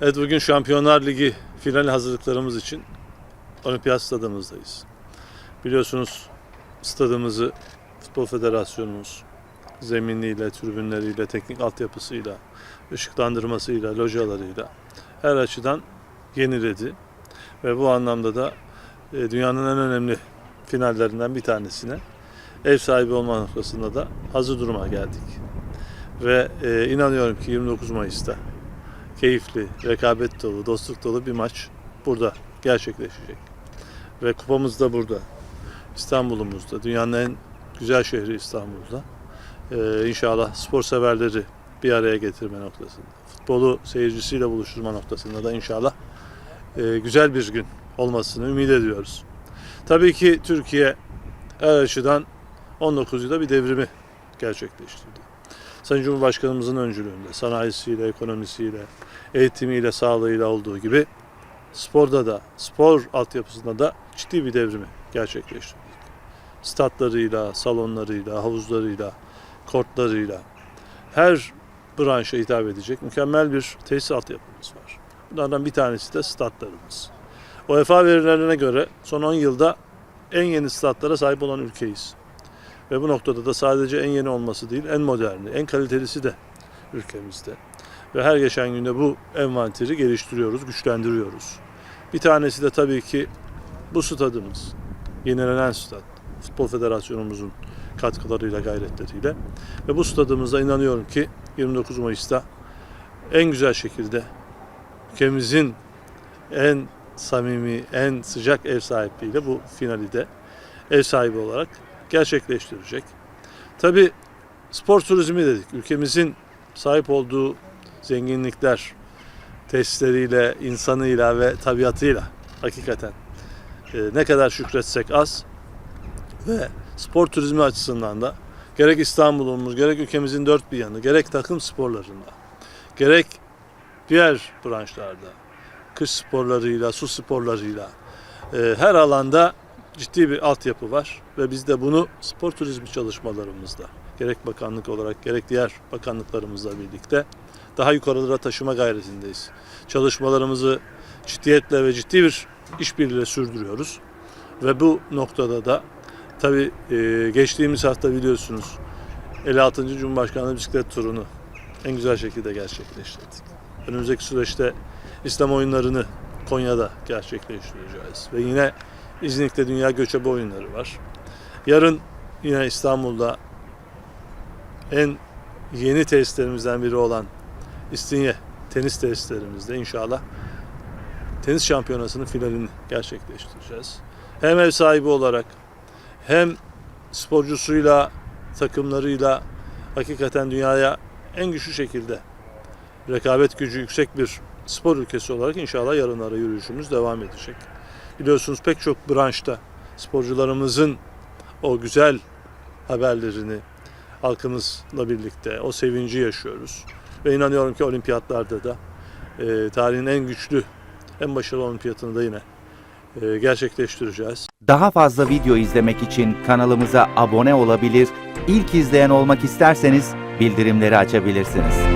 Evet bugün Şampiyonlar Ligi final hazırlıklarımız için Olimpiyat stadımızdayız. Biliyorsunuz stadımızı Futbol Federasyonumuz zeminliyle, tribünleriyle, teknik altyapısıyla, ışıklandırmasıyla, localarıyla her açıdan yeniledi. Ve bu anlamda da e, dünyanın en önemli finallerinden bir tanesine ev sahibi olma noktasında da hazır duruma geldik. Ve e, inanıyorum ki 29 Mayıs'ta keyifli, rekabet dolu, dostluk dolu bir maç burada gerçekleşecek. Ve kupamız da burada. İstanbul'umuzda, dünyanın en güzel şehri İstanbul'da. Ee, inşallah spor severleri bir araya getirme noktasında, futbolu seyircisiyle buluşturma noktasında da inşallah e, güzel bir gün olmasını ümit ediyoruz. Tabii ki Türkiye her açıdan 19 yılda bir devrimi gerçekleştirdi. Sayın Cumhurbaşkanımızın öncülüğünde sanayisiyle, ekonomisiyle, eğitimiyle, sağlığıyla olduğu gibi sporda da, spor altyapısında da ciddi bir devrimi gerçekleştirdik. Statlarıyla, salonlarıyla, havuzlarıyla, kortlarıyla her branşa hitap edecek mükemmel bir tesis altyapımız var. Bunlardan bir tanesi de statlarımız. UEFA verilerine göre son 10 yılda en yeni statlara sahip olan ülkeyiz. Ve bu noktada da sadece en yeni olması değil, en moderni, en kalitelisi de ülkemizde. Ve her geçen günde bu envanteri geliştiriyoruz, güçlendiriyoruz. Bir tanesi de tabii ki bu stadımız. Yenilenen stat. Futbol Federasyonumuzun katkılarıyla, gayretleriyle. Ve bu stadımızda inanıyorum ki 29 Mayıs'ta en güzel şekilde ülkemizin en samimi, en sıcak ev sahipliğiyle bu finali de ev sahibi olarak gerçekleştirecek. Tabi spor turizmi dedik. Ülkemizin sahip olduğu zenginlikler tesisleriyle, insanıyla ve tabiatıyla hakikaten e, ne kadar şükretsek az ve spor turizmi açısından da gerek İstanbul'umuz, gerek ülkemizin dört bir yanı, gerek takım sporlarında, gerek diğer branşlarda, kış sporlarıyla, su sporlarıyla e, her alanda ciddi bir altyapı var ve biz de bunu spor turizmi çalışmalarımızda gerek bakanlık olarak gerek diğer bakanlıklarımızla birlikte daha yukarılara taşıma gayretindeyiz. Çalışmalarımızı ciddiyetle ve ciddi bir işbirliğiyle sürdürüyoruz. Ve bu noktada da tabi geçtiğimiz hafta biliyorsunuz 56. Cumhurbaşkanlığı bisiklet turunu en güzel şekilde gerçekleştirdik. Önümüzdeki süreçte İslam oyunlarını Konya'da gerçekleştireceğiz. Ve yine İznik'te Dünya Göçebe Oyunları var. Yarın yine İstanbul'da en yeni tesislerimizden biri olan İstinye tenis tesislerimizde inşallah tenis şampiyonasının finalini gerçekleştireceğiz. Hem ev sahibi olarak hem sporcusuyla, takımlarıyla hakikaten dünyaya en güçlü şekilde rekabet gücü yüksek bir spor ülkesi olarak inşallah yarınlara yürüyüşümüz devam edecek. Biliyorsunuz pek çok branşta sporcularımızın o güzel haberlerini halkımızla birlikte o sevinci yaşıyoruz. Ve inanıyorum ki olimpiyatlarda da e, tarihin en güçlü, en başarılı olimpiyatını da yine e, gerçekleştireceğiz. Daha fazla video izlemek için kanalımıza abone olabilir, ilk izleyen olmak isterseniz bildirimleri açabilirsiniz.